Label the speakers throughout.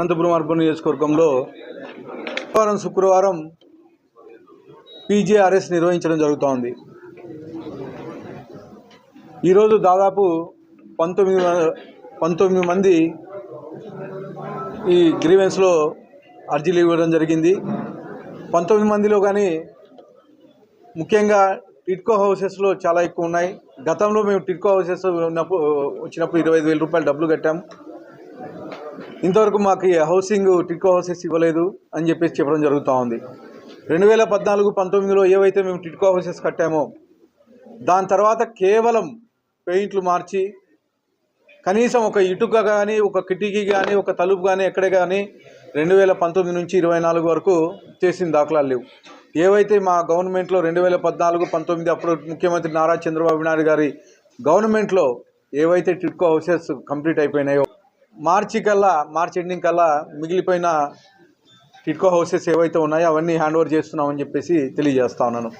Speaker 1: Anantapuram urban నియోజకవర్గంలో శుక్రవారం శుక్రవారం పీజేఆర్ఎస్ నిర్వహించడం జరుగుతోంది. ఈరోజు దాదాపు పంతొమ్మిది పంతొమ్మిది మంది ఈ గ్రీవెన్స్లో అర్జీలు ఇవ్వడం జరిగింది. పంతొమ్మిది మందిలో కానీ ముఖ్యంగా టిట్కో హౌసెస్లో చాలా ఎక్కువ ఉన్నాయి. గతంలో మేము టిట్కో హౌసెస్ ఉన్నప్పుడు వచ్చినప్పుడు ఇరవై రూపాయలు డబ్బులు కట్టాం. ఇంతవరకు మాకు హౌసింగ్ టిట్కో హౌసెస్ ఇవ్వలేదు అని చెప్పేసి చెప్పడం జరుగుతూ ఉంది. రెండు వేల పద్నాలుగు పంతొమ్మిదిలో ఏవైతే మేము టిట్కో హౌసెస్ కట్టామో దాని తర్వాత కేవలం పెయింట్లు మార్చి కనీసం ఒక ఇటుక కానీ ఒక కిటికీ కానీ ఒక తలుపు కానీ ఎక్కడే కానీ రెండు వేల పంతొమ్మిది నుంచి ఇరవై నాలుగు వరకు చేసిన దాఖలాలు లేవు. ఏవైతే మా గవర్నమెంట్లో రెండు వేల పద్నాలుగు పంతొమ్మిది అప్పుడు ముఖ్యమంత్రి నారా చంద్రబాబు నాయుడు గారి గవర్నమెంట్లో ఏవైతే టిట్కో హౌసెస్ కంప్లీట్ అయిపోయినాయో మార్చి కల్లా మార్చి ఎండింగ్ కల్లా మిగిలిపోయిన టిట్కో హౌసెస్ ఏవైతే ఉన్నాయో అవన్నీ హ్యాండ్ ఓవర్ చేస్తున్నామని చెప్పేసి తెలియజేస్తా ఉన్నాను.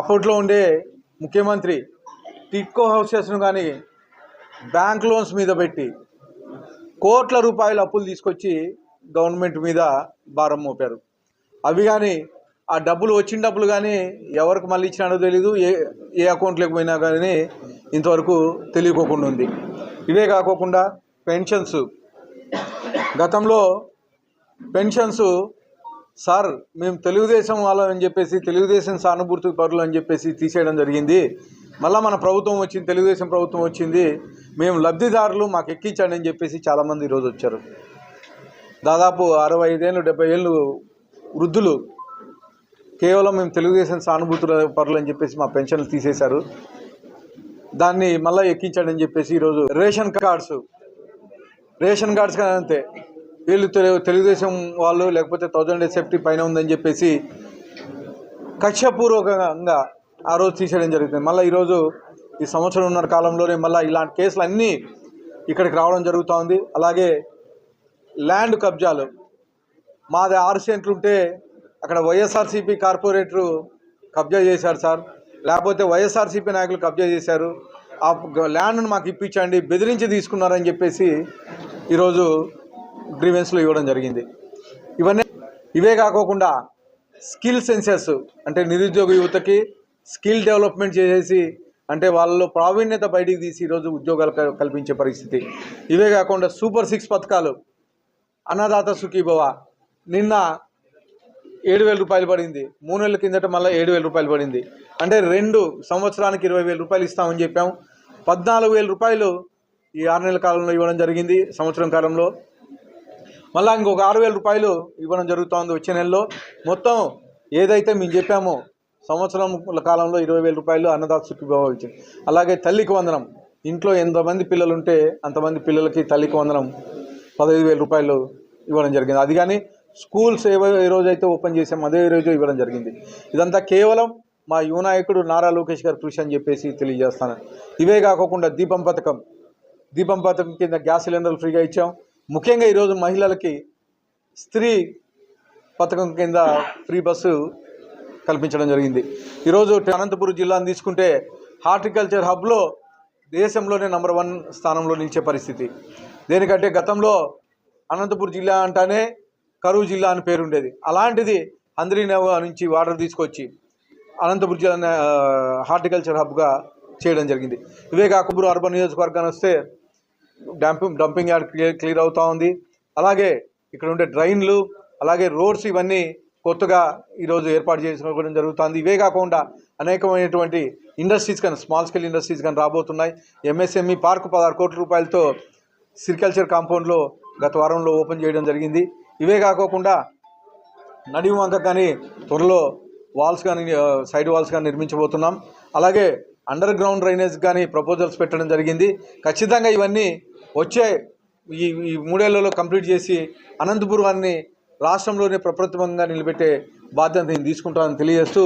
Speaker 1: అప్పట్లో ఉండే ముఖ్యమంత్రి టిట్కో హౌసెస్ను కానీ బ్యాంక్ లోన్స్ మీద పెట్టి కోట్ల రూపాయల అప్పులు తీసుకొచ్చి గవర్నమెంట్ మీద భారం మోపారు. అవి కానీ ఆ డబ్బులు వచ్చిన డబ్బులు కానీ ఎవరికి మళ్ళీ ఇచ్చినాడో తెలీదు ఏ ఏ అకౌంట్లోకి పోయినా కానీ ఇంతవరకు తెలియకోకుండా ఉంది. ఇవే కాకోకుండా పెన్షన్స్. గతంలో పెన్షన్స్ సార్ మేము తెలుగుదేశం వాళ్ళం అని చెప్పేసి తెలుగుదేశం సానుభూతి పరులు అని చెప్పేసి తీసేయడం జరిగింది. మళ్ళీ మన ప్రభుత్వం వచ్చింది తెలుగుదేశం ప్రభుత్వం వచ్చింది. మేము లబ్ధిదారులు మాకు ఎక్కించండి అని చెప్పేసి చాలామంది ఈరోజు వచ్చారు. దాదాపు అరవై ఐదేళ్ళు డెబ్బై ఏళ్ళు వృద్ధులు కేవలం మేము తెలుగుదేశం సానుభూతుల పరులు అని చెప్పేసి మా పెన్షన్లు తీసేశారు. దాన్ని మళ్ళీ ఎక్కించండి అని చెప్పేసి ఈరోజు రేషన్ కార్డ్స్ రేషన్ కార్డ్స్ కానీ అంతే. వీళ్ళు తెలు- తెలుగుదేశం వాళ్ళు లేకపోతే థౌజండ్ డేస్ సేఫ్టీ పైన ఉందని చెప్పేసి కక్షపూర్వకంగా ఆ రోజు తీసేయడం జరుగుతుంది. మళ్ళీ ఈరోజు ఈ సంవత్సరం ఉన్న కాలంలోనే మళ్ళీ ఇలాంటి కేసులు అన్నీ ఇక్కడికి రావడం జరుగుతూ ఉంది అలాగే ల్యాండ్ కబ్జాలు. మాది ఆరు సెంట్లు ఉంటే అక్కడ వైఎస్ఆర్సీపీ కార్పొరేటరు కబ్జా చేశారు సార్. లేకపోతే వైఎస్ఆర్సీపీ నాయకులు కబ్జా చేశారు. ఆ ల్యాండ్ను మాకు ఇప్పించండి బెదిరించి తీసుకున్నారని చెప్పేసి ఈరోజు గ్రీవెన్స్లో ఇవ్వడం జరిగింది. ఇవన్నీ ఇవే కాకోకుండా స్కిల్ సెన్సెస్ అంటే నిరుద్యోగ యువతకి స్కిల్ డెవలప్మెంట్ చేసేసి అంటే వాళ్ళలో ప్రావీణ్యత బయటికి తీసి ఈరోజు ఉద్యోగాలు కల్పించే పరిస్థితి. ఇవే కాకుండా సూపర్ సిక్స్ పథకాలు అన్నదాత సుఖీభవ నిన్న ఏడు వేల రూపాయలు పడింది. మూడు నెలల కిందట మళ్ళీ ఏడు వేల రూపాయలు పడింది. అంటే రెండు సంవత్సరానికి ఇరవై వేల రూపాయలు ఇస్తామని చెప్పాం పద్నాలుగు వేల రూపాయలు ఈ ఆరు నెలల కాలంలో ఇవ్వడం జరిగింది. సంవత్సరం కాలంలో మళ్ళీ ఇంకొక ఆరు వేల రూపాయలు ఇవ్వడం జరుగుతోంది వచ్చే నెలలో. మొత్తం ఏదైతే మేము చెప్పామో సంవత్సరం కాలంలో ఇరవై వేల రూపాయలు అన్నదాసుకి సుఖీభావ అలాగే తల్లికి వందనం. ఇంట్లో ఎంతమంది పిల్లలు ఉంటే అంతమంది పిల్లలకి తల్లికి వందనం పదహైదు వేల రూపాయలు ఇవ్వడం జరిగింది. అది కానీ స్కూల్స్ ఏ ఏ రోజైతే ఓపెన్ చేసాం అదే రోజు ఇవ్వడం జరిగింది. ఇదంతా కేవలం మా యువనాయకుడు నారా లోకేష్ గారి కృషి అని చెప్పేసి తెలియజేస్తాను. ఇవే కాకుండా దీపం పథకం. దీపం పథకం కింద గ్యాస్ సిలిండర్లు ఫ్రీగా ఇచ్చాం. ముఖ్యంగా ఈరోజు మహిళలకి స్త్రీ పథకం కింద ఫ్రీ బస్సు కల్పించడం జరిగింది. ఈరోజు అనంతపురం జిల్లాను తీసుకుంటే హార్టికల్చర్ హబ్లో దేశంలోనే నంబర్ వన్ స్థానంలో నిలిచే పరిస్థితి. దేనికంటే గతంలో అనంతపురం జిల్లా అంటానే కరువు జిల్లా అని పేరు ఉండేది అలాంటిది అందరి నుంచి వాటర్ తీసుకొచ్చి అనంతపురం జిల్లా హార్టికల్చర్ హబ్గా చేయడం జరిగింది. ఇవే కాకుండా అర్బన్ నియోజకవర్గాన్ని వస్తే dumping dumping yard clear clear అవుతూ ఉంది. అలాగే ఇక్కడ ఉండే డ్రైన్లు అలాగే రోడ్స్ ఇవన్నీ కొత్తగా ఈరోజు ఏర్పాటు చేసుకోవడం జరుగుతుంది. ఇవే కాకుండా అనేకమైనటువంటి ఇండస్ట్రీస్ కానీ స్మాల్ స్కేల్ ఇండస్ట్రీస్ కానీ రాబోతున్నాయి. ఎంఎస్ఎంఈ పార్క్ పదహారు కోట్ల రూపాయలతో సిరికల్చర్ కాంపౌండ్లో గత వారంలో ఓపెన్ చేయడం జరిగింది. ఇవే కాకోకుండా నడివంక కానీ త్వరలో వాల్స్ కానీ సైడ్ వాల్స్ కానీ నిర్మించబోతున్నాం. అలాగే అండర్ గ్రౌండ్ డ్రైనేజ్ కానీ ప్రపోజల్స్ పెట్టడం జరిగింది. ఖచ్చితంగా ఇవన్నీ వచ్చే ఈ ఈ మూడేళ్ళలో కంప్లీట్ చేసి అనంతపురాన్ని రాష్ట్రంలోనే ప్రప్రథమంగా నిలబెట్టే బాధ్యత నేను తీసుకుంటానని తెలియజేస్తూ